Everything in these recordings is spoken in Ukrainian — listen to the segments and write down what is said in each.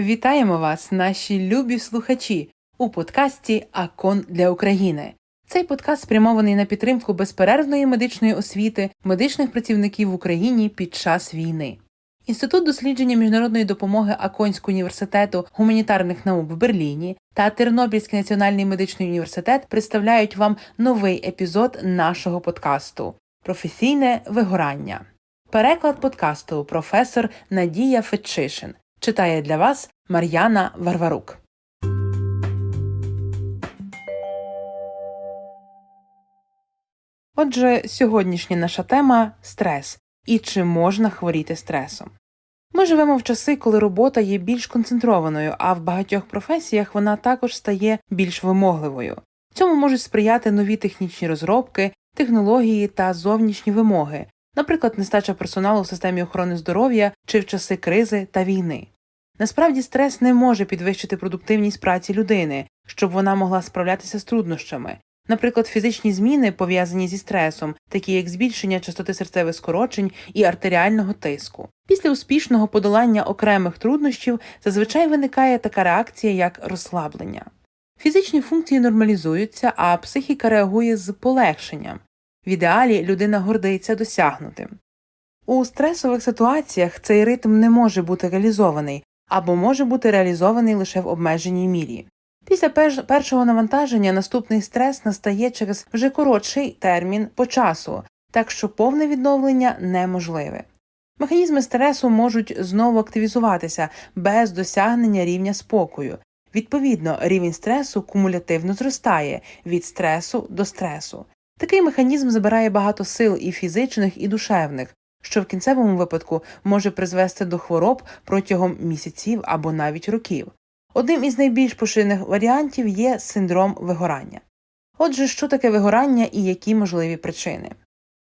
Вітаємо вас, наші любі слухачі, у подкасті Акон для України. Цей подкаст спрямований на підтримку безперервної медичної освіти медичних працівників в Україні під час війни. Інститут дослідження міжнародної допомоги Аконського університету гуманітарних наук в Берліні та Тернопільський національний медичний університет представляють вам новий епізод нашого подкасту Професійне вигорання. Переклад подкасту професор Надія Фетчишин читає для вас Мар'яна Варварук. Отже, сьогоднішня наша тема стрес і чи можна хворіти стресом. Ми живемо в часи, коли робота є більш концентрованою, а в багатьох професіях вона також стає більш вимогливою. Цьому можуть сприяти нові технічні розробки, технології та зовнішні вимоги, наприклад, нестача персоналу в системі охорони здоров'я чи в часи кризи та війни. Насправді стрес не може підвищити продуктивність праці людини, щоб вона могла справлятися з труднощами. Наприклад, фізичні зміни, пов'язані зі стресом, такі як збільшення частоти серцевих скорочень і артеріального тиску. Після успішного подолання окремих труднощів зазвичай виникає така реакція, як розслаблення. Фізичні функції нормалізуються, а психіка реагує з полегшенням. В ідеалі людина гордиться досягнутим. У стресових ситуаціях цей ритм не може бути реалізований або може бути реалізований лише в обмеженій мірі. Після першого навантаження наступний стрес настає через вже коротший термін по часу, так що повне відновлення неможливе. Механізми стресу можуть знову активізуватися без досягнення рівня спокою. Відповідно, рівень стресу кумулятивно зростає від стресу до стресу. Такий механізм забирає багато сил і фізичних, і душевних, що в кінцевому випадку може призвести до хвороб протягом місяців або навіть років. Одним із найбільш поширених варіантів є синдром вигорання. Отже, що таке вигорання і які можливі причини?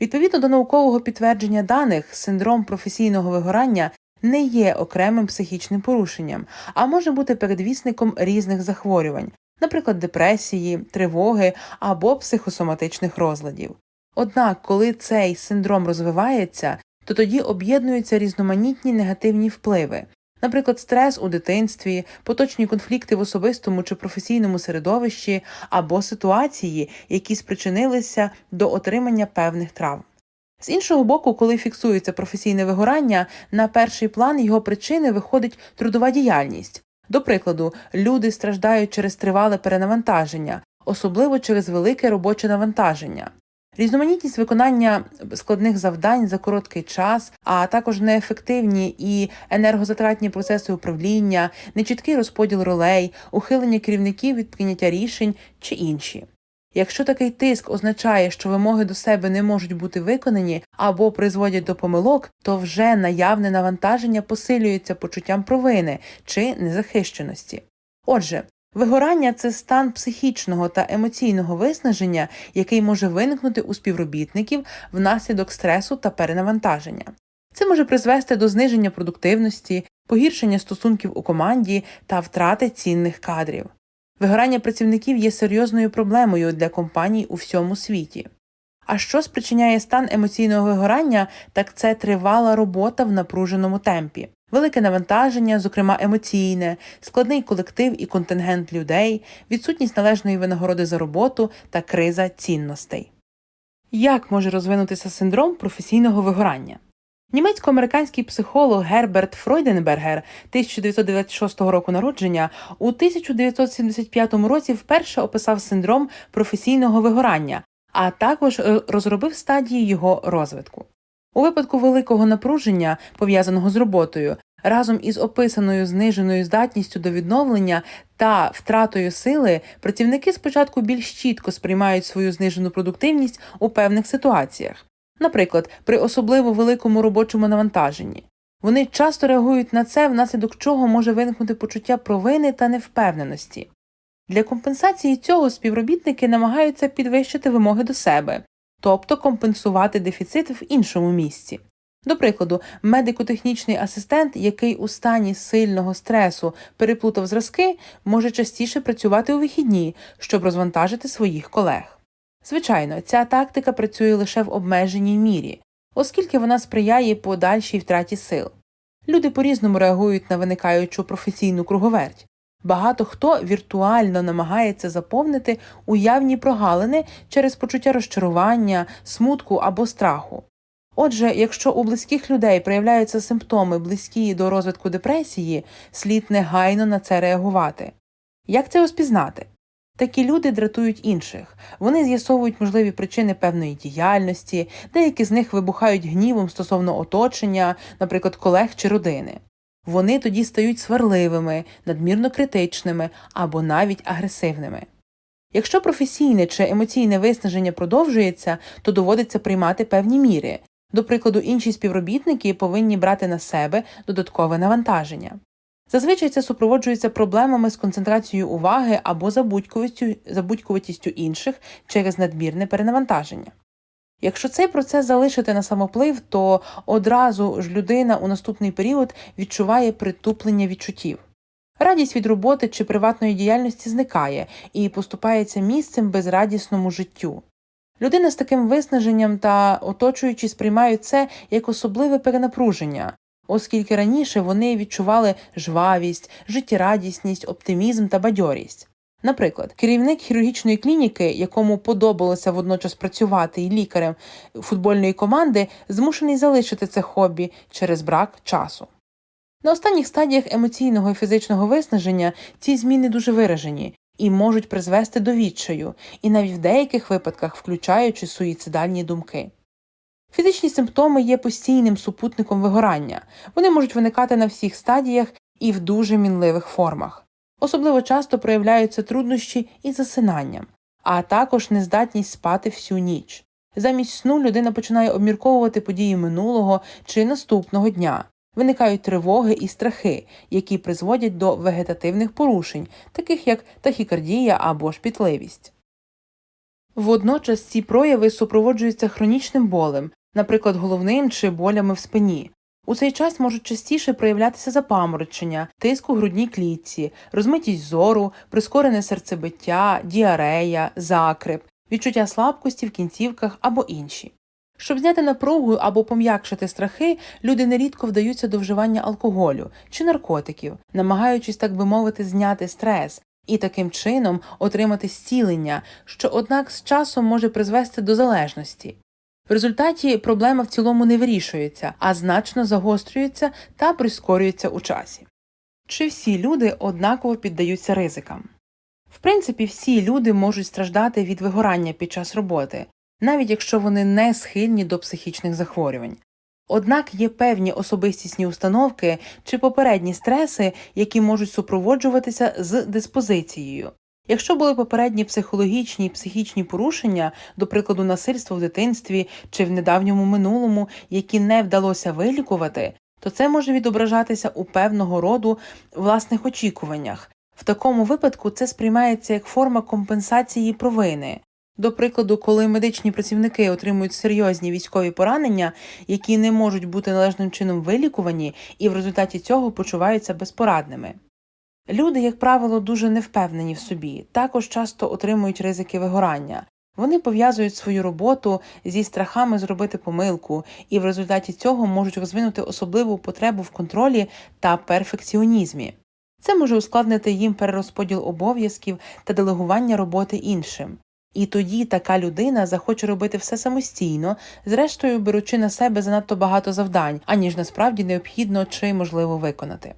Відповідно до наукового підтвердження даних, синдром професійного вигорання не є окремим психічним порушенням, а може бути передвісником різних захворювань, наприклад, депресії, тривоги або психосоматичних розладів. Однак, коли цей синдром розвивається, то тоді об'єднуються різноманітні негативні впливи, наприклад, стрес у дитинстві, поточні конфлікти в особистому чи професійному середовищі або ситуації, які спричинилися до отримання певних травм. З іншого боку, коли фіксується професійне вигорання, на перший план його причини виходить трудова діяльність. До прикладу, люди страждають через тривале перенавантаження, особливо через велике робоче навантаження. Різноманітність виконання складних завдань за короткий час, а також неефективні і енергозатратні процеси управління, нечіткий розподіл ролей, ухилення керівників від прийняття рішень чи інші. Якщо такий тиск означає, що вимоги до себе не можуть бути виконані або призводять до помилок, то вже наявне навантаження посилюється почуттям провини чи незахищеності. Отже, Вигорання це стан психічного та емоційного виснаження, який може виникнути у співробітників внаслідок стресу та перенавантаження. Це може призвести до зниження продуктивності, погіршення стосунків у команді та втрати цінних кадрів. Вигорання працівників є серйозною проблемою для компаній у всьому світі. А що спричиняє стан емоційного вигорання, так це тривала робота в напруженому темпі велике навантаження, зокрема емоційне, складний колектив і контингент людей, відсутність належної винагороди за роботу та криза цінностей. Як може розвинутися синдром професійного вигорання? Німецько-американський психолог Герберт Фройденбергер 1996 року народження у 1975 році вперше описав синдром професійного вигорання, а також е, розробив стадії його розвитку. У випадку великого напруження, пов'язаного з роботою, разом із описаною зниженою здатністю до відновлення та втратою сили, працівники спочатку більш чітко сприймають свою знижену продуктивність у певних ситуаціях, наприклад, при особливо великому робочому навантаженні. Вони часто реагують на це, внаслідок чого може виникнути почуття провини та невпевненості. Для компенсації цього співробітники намагаються підвищити вимоги до себе, тобто компенсувати дефіцит в іншому місці. До прикладу, медико-технічний асистент, який у стані сильного стресу переплутав зразки, може частіше працювати у вихідні, щоб розвантажити своїх колег. Звичайно, ця тактика працює лише в обмеженій мірі, оскільки вона сприяє подальшій втраті сил. Люди по-різному реагують на виникаючу професійну круговерть. Багато хто віртуально намагається заповнити уявні прогалини через почуття розчарування, смутку або страху. Отже, якщо у близьких людей проявляються симптоми, близькі до розвитку депресії, слід негайно на це реагувати. Як це розпізнати? Такі люди дратують інших, вони з'ясовують можливі причини певної діяльності, деякі з них вибухають гнівом стосовно оточення, наприклад, колег чи родини. Вони тоді стають сварливими, надмірно критичними або навіть агресивними. Якщо професійне чи емоційне виснаження продовжується, то доводиться приймати певні міри. До прикладу, інші співробітники повинні брати на себе додаткове навантаження. Зазвичай це супроводжується проблемами з концентрацією уваги або забудькуватістю інших через надмірне перенавантаження. Якщо цей процес залишити на самоплив, то одразу ж людина у наступний період відчуває притуплення відчуттів. Радість від роботи чи приватної діяльності зникає і поступається місцем безрадісному життю. Людина з таким виснаженням та оточуючі сприймають це як особливе перенапруження, оскільки раніше вони відчували жвавість, життєрадісність, оптимізм та бадьорість. Наприклад, керівник хірургічної клініки, якому подобалося водночас працювати і лікарем футбольної команди, змушений залишити це хобі через брак часу. На останніх стадіях емоційного і фізичного виснаження ці зміни дуже виражені і можуть призвести до відчаю, і навіть в деяких випадках включаючи суїцидальні думки. Фізичні симптоми є постійним супутником вигорання, вони можуть виникати на всіх стадіях і в дуже мінливих формах. Особливо часто проявляються труднощі із засинанням, а також нездатність спати всю ніч. Замість сну людина починає обмірковувати події минулого чи наступного дня. Виникають тривоги і страхи, які призводять до вегетативних порушень, таких як тахікардія або шпітливість. Водночас ці прояви супроводжуються хронічним болем, наприклад, головним чи болями в спині. У цей час можуть частіше проявлятися запаморочення, тиск у грудній клітці, розмитість зору, прискорене серцебиття, діарея, закрип, відчуття слабкості в кінцівках або інші. Щоб зняти напругу або пом'якшити страхи, люди нерідко вдаються до вживання алкоголю чи наркотиків, намагаючись, так би мовити, зняти стрес і таким чином отримати зцілення, що, однак, з часом може призвести до залежності. В результаті проблема в цілому не вирішується, а значно загострюється та прискорюється у часі. Чи всі люди однаково піддаються ризикам? В принципі, всі люди можуть страждати від вигорання під час роботи, навіть якщо вони не схильні до психічних захворювань. Однак є певні особистісні установки чи попередні стреси, які можуть супроводжуватися з диспозицією. Якщо були попередні психологічні і психічні порушення, до прикладу, насильство в дитинстві чи в недавньому минулому, які не вдалося вилікувати, то це може відображатися у певного роду власних очікуваннях. В такому випадку це сприймається як форма компенсації провини. До прикладу, коли медичні працівники отримують серйозні військові поранення, які не можуть бути належним чином вилікувані, і в результаті цього почуваються безпорадними. Люди, як правило, дуже невпевнені в собі, також часто отримують ризики вигорання. Вони пов'язують свою роботу зі страхами зробити помилку, і в результаті цього можуть розвинути особливу потребу в контролі та перфекціонізмі. Це може ускладнити їм перерозподіл обов'язків та делегування роботи іншим. І тоді така людина захоче робити все самостійно, зрештою беручи на себе занадто багато завдань, аніж насправді необхідно чи можливо виконати.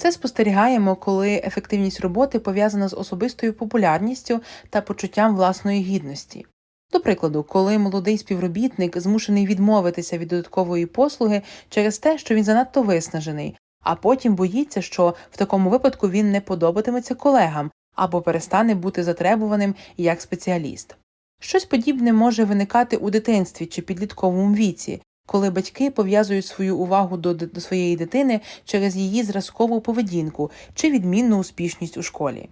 Це спостерігаємо, коли ефективність роботи пов'язана з особистою популярністю та почуттям власної гідності. До прикладу, коли молодий співробітник змушений відмовитися від додаткової послуги через те, що він занадто виснажений, а потім боїться, що в такому випадку він не подобатиметься колегам або перестане бути затребуваним як спеціаліст. Щось подібне може виникати у дитинстві чи підлітковому віці, коли батьки пов'язують свою увагу до, до своєї дитини через її зразкову поведінку чи відмінну успішність у школі.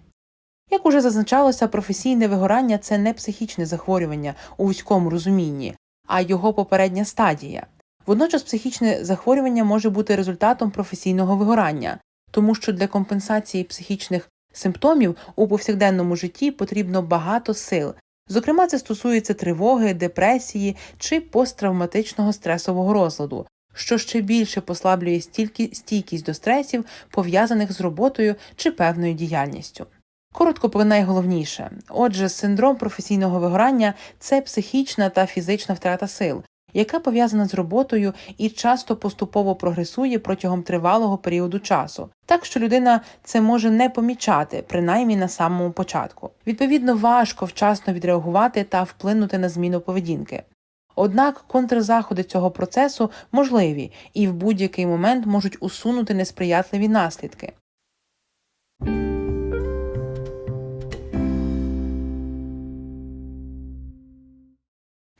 Як уже зазначалося, професійне вигорання це не психічне захворювання у вузькому розумінні, а його попередня стадія. Водночас психічне захворювання може бути результатом професійного вигорання, тому що для компенсації психічних симптомів у повсякденному житті потрібно багато сил, Зокрема, це стосується тривоги, депресії чи посттравматичного стресового розладу, що ще більше послаблює стільки стійкість до стресів, пов'язаних з роботою чи певною діяльністю. Коротко про найголовніше. Отже, синдром професійного вигорання це психічна та фізична втрата сил, яка пов'язана з роботою і часто поступово прогресує протягом тривалого періоду часу, так що людина це може не помічати, принаймні на самому початку. Відповідно, важко вчасно відреагувати та вплинути на зміну поведінки. Однак контрзаходи цього процесу можливі і в будь-який момент можуть усунути несприятливі наслідки.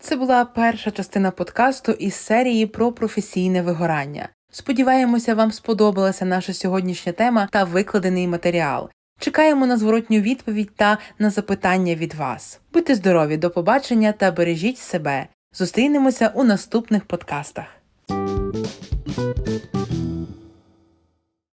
Це була перша частина подкасту із серії про професійне вигорання. Сподіваємося, вам сподобалася наша сьогоднішня тема та викладений матеріал. Чекаємо на зворотню відповідь та на запитання від вас. Будьте здорові, до побачення та бережіть себе. Зустрінемося у наступних подкастах.